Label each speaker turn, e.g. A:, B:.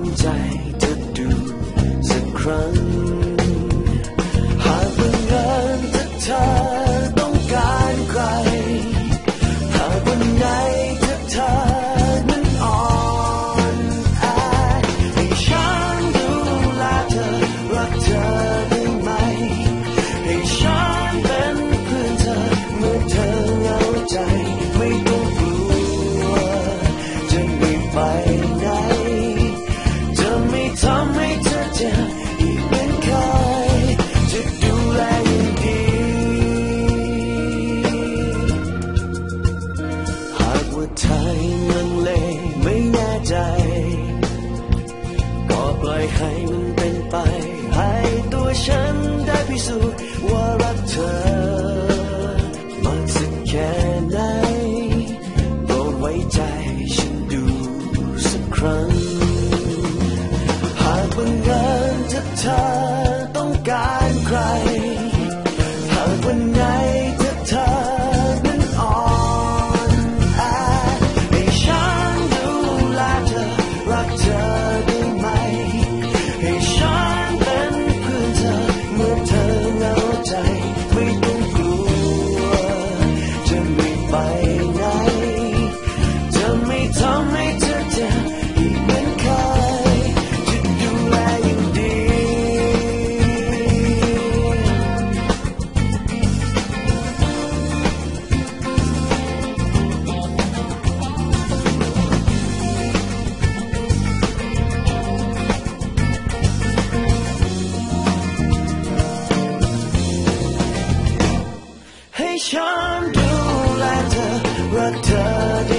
A: นใจจะดูสักครั้ง ใจ ก็ปล่อยให้มันเป็นไป chandu do rata de.